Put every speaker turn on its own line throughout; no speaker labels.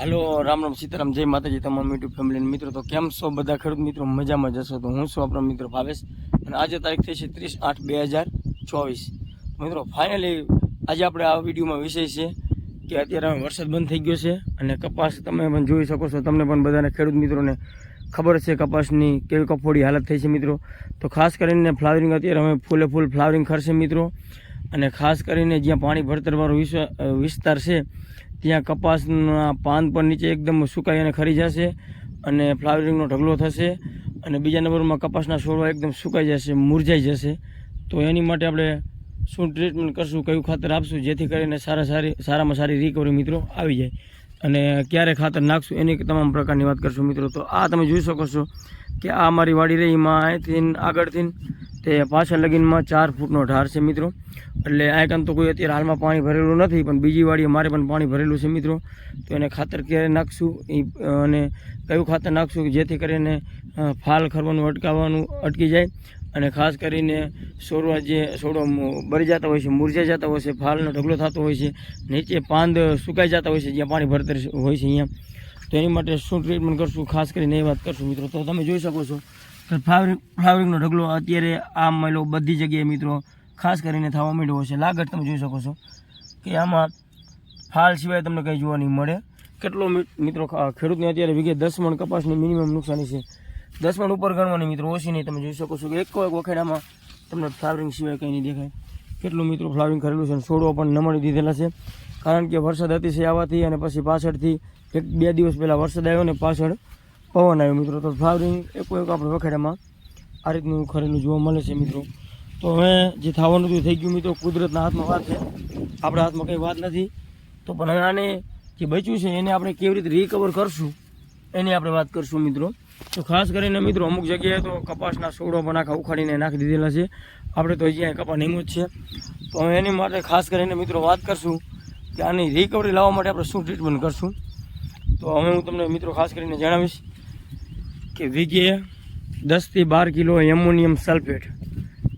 હાલો, રામ રામ સીતારામ, જય માતાજી તમામ યુટ્યુબ ફેમિલી મિત્રો. તો કેમ છો બધા ખેડૂત મિત્રો? મજામાં જશો તો હું છું આપણો મિત્ર ભાવેશ. અને આજે તારીખ થઈ છે ત્રીસ આઠ બે હજાર ચોવીસ. મિત્રો ફાઇનલી આજે આપણે આ વિડીયોમાં વિષય છે કે અત્યારે વરસાદ બંધ થઈ ગયો છે અને કપાસ તમે પણ જોઈ શકો છો. તમને પણ બધાને ખેડૂત મિત્રોને ખબર છે કપાસની કેવી કફોડી હાલત થઈ છે મિત્રો. તો ખાસ કરીને ફ્લાવરિંગ અત્યારે અમે ફૂલે ફૂલ ફ્લાવરિંગ ખરશે મિત્રો. અને ખાસ કરીને જ્યાં પાણી ભરતરવાળો વિસ્તાર છે ત્યાં કપાસના પાન પર નીચે એકદમ સુકાઈ અને ખરી જશે અને ફ્લાવરિંગનો ઢગલો થશે અને બીજા નંબરમાં કપાસના છોડવા એકદમ સુકાઈ જશે, મુરઝાઈ જશે. તો એની માટે આપણે શું ટ્રીટમેન્ટ કરશું, કયું ખાતર આપશું, જેથી કરીને સારા સારી સારામાં સારી રિકવરી મિત્રો આવી જાય. અને ક્યારે ખાતર નાખશું એની તમામ પ્રકારની વાત કરશું મિત્રો. તો આ તમે જોઈ શકો છો કે આ મારી વાડી રહી, એમાં અહીંથી આગળથી તે પાછળ લગીનમાં ચાર ફૂટનો ઢાર છે મિત્રો. એટલે આયકન તો કોઈ અત્યારે હાલમાં પાણી ભરેલું નથી, પણ બીજી વાડીએ મારે પણ પાણી ભરેલું છે મિત્રો. તો એને ખાતર ક્યારે નાખશું? એ અને કયું ખાતર નાખશું જેથી કરીને ફાલ ખરવાનું અટકાવવાનું અટકી જાય. અને ખાસ કરીને છોડવા જે છોડો બળી જતા હોય છે મુરઝાઈ જતા હોય છે, ફાલનો ઢગલો થતો હોય છે, નીચે પાંદ સુકાઈ જતા હોય છે, જ્યાં પાણી ભરતર હોય છે અહીંયા. તો એની માટે શું ટ્રીટમેન્ટ કરશું? ખાસ કરીને એ વાત કરશું મિત્રો. તો તમે જોઈ શકો છો ફ્લાવરિંગ ફ્લાવરિંગનો ઢગલો અત્યારે આમ મળ્યો બધી જગ્યાએ મિત્રો. ખાસ કરીને થવા માંડ્યો છે લાગત તમે જોઈ શકો છો કે આમાં ફાલ સિવાય તમને કંઈ જોવા નહીં મળે. કેટલો મિત્રો ખેડૂતને અત્યારે વીઘે દસ મણ કપાસની મિનિમમ નુકસાની છે. દસ મણ ઉપર ગણવાની મિત્રો ઓછી નહીં. તમે જોઈ શકો છો કે એક એક વખેડામાં તમને ફ્લાવરિંગ સિવાય કંઈ નહીં દેખાય. કેટલું મિત્રો ફ્લાવરિંગ કરેલું છે અને છોડવા પણ નમળી દીધેલા છે. કારણ કે વરસાદ અતિશય આવવાથી અને પછી પાછળથી એક બે દિવસ પહેલાં વરસાદ આવ્યો ને પાછળ પવન આવ્યો મિત્રો, તો ફ્લાવરિંગ એકો એક આપણે વખેડામાં આ રીતનું ખરેલું જોવા મળે છે મિત્રો. તો હવે જે થવાનું હતું થઈ ગયું મિત્રો, કુદરતના હાથમાં વાત છે. આપણા હાથમાં કંઈ વાત નથી. તો પણ હવે આને જે બચ્યું છે એને આપણે કેવી રીતે રિકવર કરશું, એની આપણે વાત કરશું મિત્રો. તો ખાસ કરીને મિત્રો, અમુક જગ્યાએ તો કપાસના છોડો પણ આખા ઉખાડીને નાખી દીધેલા છે. આપણે તો અહીંયા કપા જ છે. તો હવે એની માટે ખાસ કરીને મિત્રો વાત કરશું કે આની રિકવરી લાવવા માટે આપણે શું ટ્રીટમેન્ટ કરશું. તો હવે હું તમને મિત્રો ખાસ કરીને જણાવીશ કે વીઘે દસથી બાર કિલો એમોનિયમ સલ્ફેટ.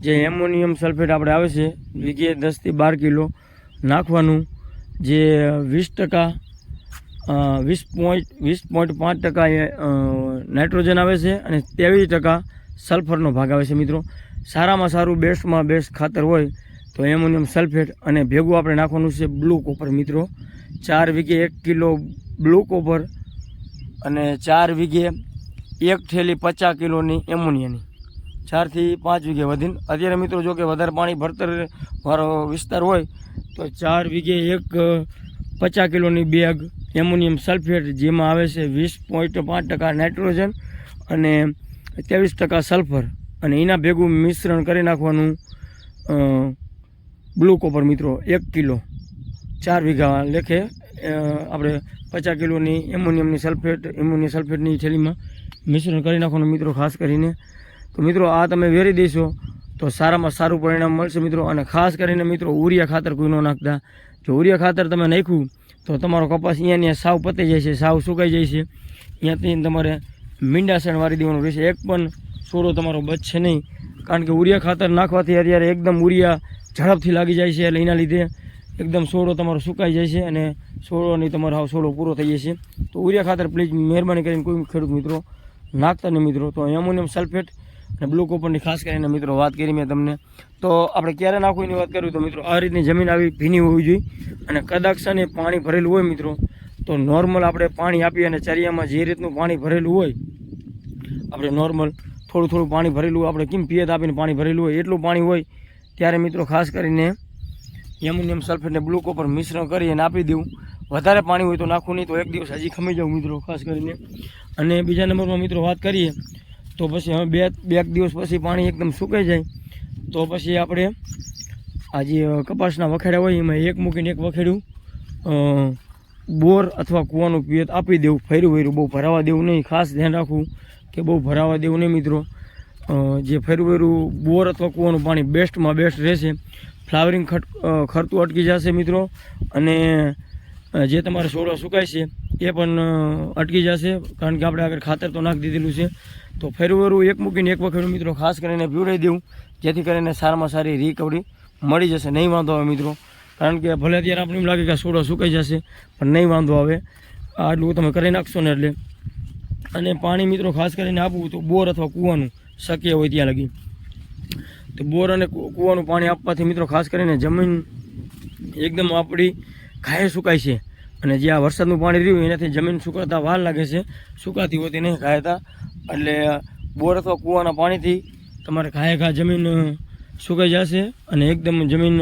જે એમોનિયમ સલ્ફેટ આપણે આવે છે વીઘે દસથી બાર કિલો નાખવાનું. જે વીસ ટકા વીસ પોઈન્ટ વીસ પોઈન્ટ પાંચ ટકા નાઇટ્રોજન આવે છે અને ત્રેવીસ ટકા સલ્ફરનો ભાગ આવે છે મિત્રો. સારામાં સારું, બેસ્ટમાં બેસ્ટ ખાતર હોય તો એમોનિયમ સલ્ફેટ અને ભેગું આપણે નાખવાનું છે બ્લુ કોપર મિત્રો. ચાર વીઘે એક કિલો બ્લુ કોપર અને ચાર વીઘે એક થેલી પચાસ કિલોની એમોનિયાની. ચારથી પાંચ વીઘે વધીને, અત્યારે મિત્રો જો કે વધારે પાણી ભરતર વાળો વિસ્તાર હોય, તો ચાર વીઘે એક પચાસ કિલોની બેગ એમોનિયમ સલ્ફેટ જેમાં આવે છે વીસ પોઈન્ટ પાંચ ટકા નાઇટ્રોજન અને ત્રેવીસ ટકા સલ્ફર. અને એના ભેગું મિશ્રણ કરી નાખવાનું બ્લુ કોપર મિત્રો, એક કિલો. ચાર વીઘા લેખે આપણે પચાસ કિલોની એમોનિયમની સલ્ફેટ, એમોનિયમ સલ્ફેટની થેલીમાં મિશ્રણ કરી નાખવાનું મિત્રો, ખાસ કરીને. તો મિત્રો, આ તમે વેરી દેશો તો સારામાં સારું પરિણામ મળશે મિત્રો. અને ખાસ કરીને મિત્રો, ઉરિયા ખાતર કોઈ ન નાખતા. જો ઉરિયા ખાતર તમે નાખ્યું, તો તમારો કપાસ અહીંયા ત્યાં સાવ પતી જાય છે, સાવ સુકાઈ જાય છે. અહીંયાથી તમારે મીંડાસણ વારી દેવાનું રહેશે. એક પણ છોડો તમારો બચશે નહીં. કારણ કે ઉરિયા ખાતર નાખવાથી અત્યારે એકદમ ઉરિયા ઝડપથી લાગી જાય છે, એટલે એના લીધે એકદમ સોડો તમારો સુકાઈ જાય છે અને સોડો નહીં તમારો હાવ સોડો પૂરો થઈ જાય છે. તો ઉરિયા ખાતર પ્લીઝ મહેરબાની કરીને કોઈ ખેડૂત મિત્રો નાખતા નહીં મિત્રો. તો એમોનિયમ સલ્ફેટ અને બ્લુ કોપરની ખાસ કરીને મિત્રો વાત કરી મેં તમને. તો આપણે ક્યારે નાખવું એની વાત કરું તો મિત્રો આ રીતની જમીન આવી ભીની હોવી જોઈએ અને કદાક્ષને પાણી ભરેલું હોય મિત્રો, તો નોર્મલ આપણે પાણી આપીએ અને ચરિયામાં જે રીતનું પાણી ભરેલું હોય, આપણે નોર્મલ થોડું થોડું પાણી ભરેલું આપણે કેમ પિયત આપીને પાણી ભરેલું હોય, એટલું પાણી હોય, ત્યારે મિત્રો ખાસ કરીને એમોનિયમ સલ્ફેટને બ્લુ કોપર મિશ્રણ કરી અને આપી દેવું. વધારે પાણી હોય તો નાખવું નહીં તો એક દિવસ હજી ખમી જાઉં મિત્રો, ખાસ કરીને. અને બીજા નંબરમાં મિત્રો વાત કરીએ, તો પછી હવે બે બે દિવસ પછી પાણી એકદમ સુકાઈ જાય. તો પછી આપણે આ જે કપાસના વખેડા હોય એમાં એક મૂકીને એક વખેડું બોર અથવા કૂવાનું પિયત આપી દેવું ફર્યું ફર્યું બહુ ભરાવા દેવું નહીં. ખાસ ધ્યાન રાખવું કે બહુ ભરાવા દેવું નહીં મિત્રો. જે ફર્યું ફર્યું બોર અથવા કૂવાનું પાણી બેસ્ટમાં બેસ્ટ રહેશે. ફ્લાવરિંગ ખટ ખરતું અટકી જશે મિત્રો. અને જે તમારે છોડો સુકાય છે એ પણ અટકી જશે. કારણ કે આપણે આગળ ખાતર તો નાખી દીધેલું છે. તો ફેરવેરું એક મૂકીને એક વખત મિત્રો ખાસ કરીને પીવડાવી દેવું. જેથી કરીને સારામાં સારી રિકવરી મળી જશે. નહીં વાંધો આવે મિત્રો. કારણ કે ભલે અત્યારે આપણે એમ લાગે કે સોડો સુકાઈ જશે, પણ નહીં વાંધો આવે. આટલું તમે કરી નાખશો ને એટલે. અને પાણી મિત્રો ખાસ કરીને આપવું તો બોર અથવા કૂવાનું શક્ય હોય ત્યાં લગી. તો બોર અને કૂવાનું પાણી આપવાથી મિત્રો ખાસ કરીને જમીન એકદમ આપણી ઘાયે સુકાય છે. અને જે આ વરસાદનું પાણી રહ્યું, એનાથી જમીન સુકાતા વાર લાગે છે. સુકાતી હોતી નહીં ઘાયતા એટલે બોર અથવા કૂવાના પાણીથી તમારે ઘાય ઘા જમીન સુકાઈ જશે અને એકદમ જમીન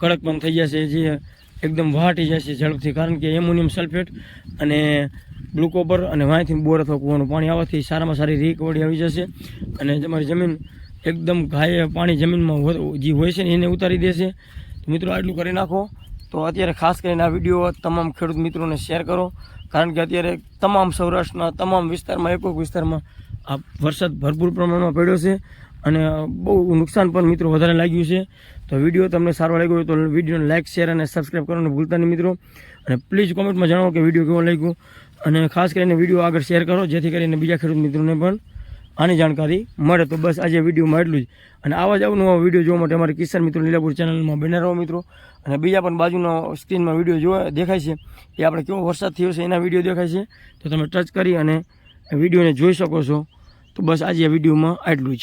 કડક પણ થઈ જશે. જે એકદમ વાટી જશે ઝડપથી. કારણ કે એમોનિયમ સલ્ફેટ અને ગ્લુકોબર અને વાંયથી બોર અથવા કૂવાનું પાણી આવવાથી સારામાં સારી રીકવરી આવી જશે અને તમારી જમીન એકદમ ઘાય પાણી જમીનમાં જે હોય છે ને એને ઉતારી દેશે. મિત્રો, આટલું કરી નાખો. તો અત્યારે ખાસ કરીને આ વીડિયો તમામ ખેડૂત મિત્રોને શેર કરો. કારણ કે અત્યારે તમામ સૌરાષ્ટ્રના તમામ વિસ્તારમાં, એક વિસ્તારમાં આ વરસાદ ભરપૂર પ્રમાણમાં પડ્યો છે અને બહુ નુકસાન પણ મિત્રો વધારે લાગ્યું છે. તો વીડિયો તમને સારો લાગ્યો હોય તો વિડીયોને લાઇક શેર અને સબસ્ક્રાઈબ કરવાનું ભૂલતા નહીં મિત્રો. અને પ્લીઝ કોમેન્ટમાં જણાવો કે વીડિયો કેવો લાગ્યો. અને ખાસ કરીને વીડિયો આગળ શેર કરો, જેથી કરીને બીજા ખેડૂત મિત્રોને પણ આની જાણકારી મળે તો બસ આજે વિડીયોમાં એટલું જ. અને આવા જ અવનવા વીડિયો જોવા માટે અમારી કિસાન મિત્રો લીલાપુર ચેનલમાં બને રહો મિત્રો. અને બીજા પણ બાજુનો સ્ક્રીનમાં વીડિયો જોવા દેખાય છે. એ આપણે કેવો વરસાદ થયો છે એના વીડિયો દેખાય છે. તો તમે ટચ કરી અને વિડીયોને જોઈ શકો છો. તો બસ આજે વિડીયોમાં આટલું જ.